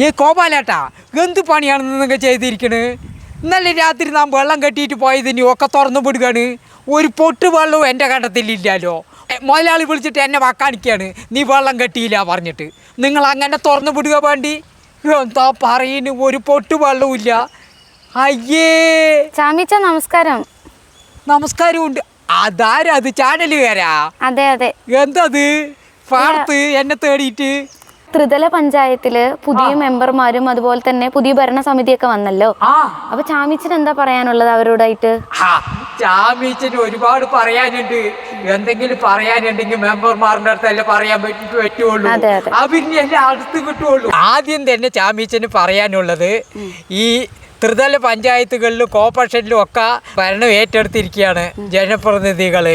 ഏ കോപാലേട്ടാ എന്ത് പണിയാണ് നിങ്ങൾ ചെയ്തിരിക്കണ്? ഇന്നലെ രാത്രി നാം വെള്ളം കെട്ടിയിട്ട് പോയതിന് ഒക്കെ തുറന്നു വിടുകയാണ്. ഒരു പൊട്ട് വെള്ളവും എന്റെ കണ്ടത്തിലില്ലല്ലോ മുതലാളി വിളിച്ചിട്ട് എന്നെ വാക്കാണിക്കുകയാണ് നീ വെള്ളം കെട്ടിയില്ല പറഞ്ഞിട്ട്. നിങ്ങൾ അങ്ങനെ തുറന്നു വിടുക വേണ്ടി? എന്താ പറയുന്നു ഒരു പൊട്ട് വെള്ളവും ഇല്ല. അയ്യേ. ചാമിച്ച നമസ്കാരം. നമസ്കാരമുണ്ട്. അതാരാ അത് ചാനലുകാരാ? അതെ അതെ. എന്തത്? പാടത്ത് എന്നെ തേടിയിട്ട്. ത്രിതല പഞ്ചായത്തിൽ പുതിയ മെമ്പർമാരും അതുപോലെ തന്നെ പുതിയ ഭരണസമിതിയൊക്കെ വന്നല്ലോ. അപ്പൊ ചാമിച്ചിന് എന്താ പറയാനുള്ളത് അവരോടായിട്ട്? ചാമീച്ചന് ഒരുപാട് പറയാനുണ്ട്. എന്തെങ്കിലും പറയാനുണ്ടെങ്കിൽ മെമ്പർമാരുടെ അടുത്തല്ലേ പറയാൻ പറ്റി പറ്റുള്ളൂ. അവരിനെ അടുത്ത് കിട്ടുള്ളൂ. ആദ്യം തന്നെ ചാമീച്ചന് പറയാനുള്ളത് ഈ ത്രിതല പഞ്ചായത്തുകളിലും കോർപ്പറേഷനിലും ഒക്കെ ഭരണം ഏറ്റെടുത്തിരിക്കുകയാണ് ജനപ്രതിനിധികൾ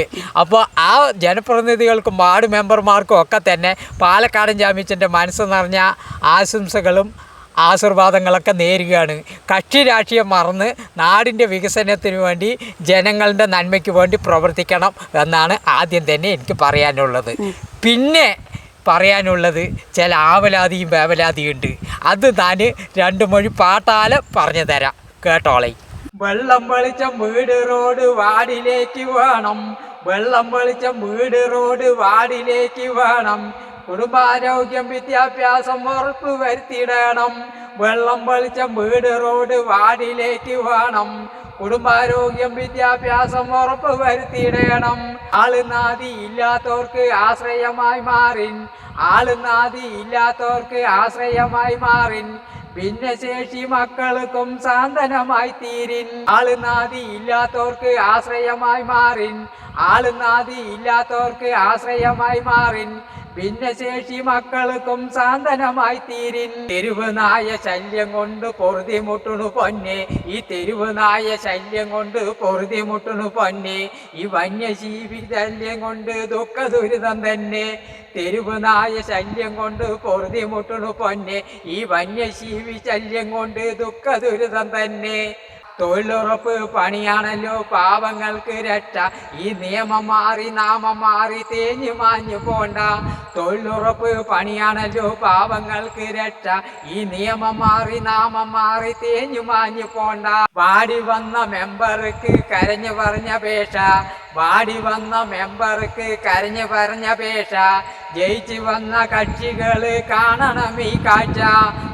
അപ്പോൾ ആ ജനപ്രതിനിധികൾക്കും വാർഡ് മെമ്പർമാർക്കും ഒക്കെ തന്നെ പാലക്കാടൻ ജാമ്യച്ചന്റെ മനസ്സ് നിറഞ്ഞ ആശംസകളും ആശീർവാദങ്ങളൊക്കെ നേരുകയാണ്. കക്ഷി രാഷ്ട്രീയം മറന്ന് നാടിന്റെ വികസനത്തിന് വേണ്ടി ജനങ്ങളുടെ നന്മയ്ക്ക് വേണ്ടി പ്രവർത്തിക്കണം എന്നാണ് ആദ്യം തന്നെ എനിക്ക് പറയാനുള്ളത്. പിന്നെ പറയാനുള്ളത് ചില ആവലാതിയും വേവലാതിയും ഉണ്ട്. അത് താൻ രണ്ട് മൊഴി പാട്ടാലെ പറഞ്ഞു തരാം. കേട്ടോളെ. വെള്ളം വെളിച്ചം വീട് റോഡ് വാടിലേക്ക് വേണം. വെള്ളം വെളിച്ചം വീട് റോഡ് വാടിലേക്ക് വേണം. കുടുംബാരോഗ്യം വിദ്യാഭ്യാസം ഉറപ്പ് വരുത്തിയിടണം. വെള്ളം വെളിച്ചം വീട് റോഡ് വാടിലേക്ക് വേണം. കുടുംബാരോഗ്യം വിദ്യാഭ്യാസം ഉറപ്പ് വരുത്തിയിടണം. ആൾ നാതി ഇല്ലാത്തവർക്ക് ആശ്രയമായി മാറിൻ. ആൾ നാതി ഇല്ലാത്തവർക്ക് ആശ്രയമായി മാറിൻ. ഭിന്നശേഷി മക്കൾക്കും സാന്ത്വനമായി തീരിൻ. ആൾ നാതി ഇല്ലാത്തവർക്ക് ആശ്രയമായി മാറിൻ. ആൾ നാതി ഇല്ലാത്തവർക്ക് ആശ്രയമായി മാറിൻ. ഭിന്നശേഷി മക്കൾക്കും സാന്ത്വനമായി തീരിൻ. തെരുവ് നായ ശല്യം കൊണ്ട് പൊറുതിമുട്ടുണു പൊന്നെ. ഈ തെരുവ് നായ ശല്യം കൊണ്ട് പൊറുതിമുട്ടുണു പൊന്നെ. ഈ വന്യജീവി ശല്യം കൊണ്ട് ദുഃഖ ദുരിതം തന്നെ. തെരുവ് നായ ശല്യം കൊണ്ട് പൊറുതിമുട്ടുണു പൊന്നെ. ഈ വന്യജീവി ശല്യം കൊണ്ട് ദുഃഖ ദുരിതം തന്നെ. തൊഴിലുറപ്പ് പണിയാണല്ലോ പാവങ്ങൾക്ക് രക്ഷ. ഈ നിയമം മാറി നാമം മാറി തേഞ്ഞു മാഞ്ഞു പോണ്ട. തൊഴിലുറപ്പ് പണിയാണല്ലോ പാവങ്ങൾക്ക് രക്ഷ. ഈ നിയമം മാറി നാമം മാറി തേഞ്ഞു മാഞ്ഞു പോണ്ട. വാടി വന്ന മെമ്പർക്ക് കരഞ്ഞു പറഞ്ഞ പേഷ. വാടി വന്ന മെമ്പർക്ക് കരഞ്ഞു പറഞ്ഞ പേഷ. ജയിച്ചു വന്ന കക്ഷികൾ കാണണം ഈ കാഴ്ച.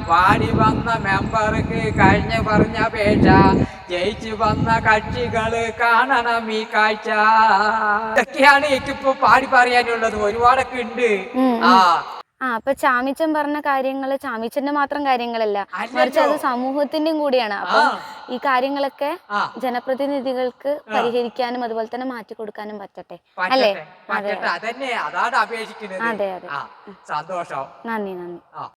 വാടി വന്ന മെമ്പർക്ക് കഴിഞ്ഞു പറഞ്ഞ പേച്ച ജയിച്ചു വന്ന കക്ഷികൾ കാണണം ഈ കാഴ്ച. ഇതൊക്കെയാണ് എനിക്കിപ്പോ പാടി പറയാനുള്ളത്. ഒരുപാടൊക്കെ ഉണ്ട്. ആ. ആ അപ്പൊ ചാമിച്ചൻ പറഞ്ഞ കാര്യങ്ങൾ ചാമിച്ചന്റെ മാത്രം കാര്യങ്ങളല്ല. മറിച്ച് അത് സമൂഹത്തിന്റെയും കൂടിയാണ്. അപ്പൊ ഈ കാര്യങ്ങളൊക്കെ ജനപ്രതിനിധികൾക്ക് പരിഹരിക്കാനും അതുപോലെ തന്നെ മാറ്റി കൊടുക്കാനും പറ്റട്ടെ? അല്ലേ? അതെ, അതെ. സന്തോഷം. നന്ദി നന്ദി.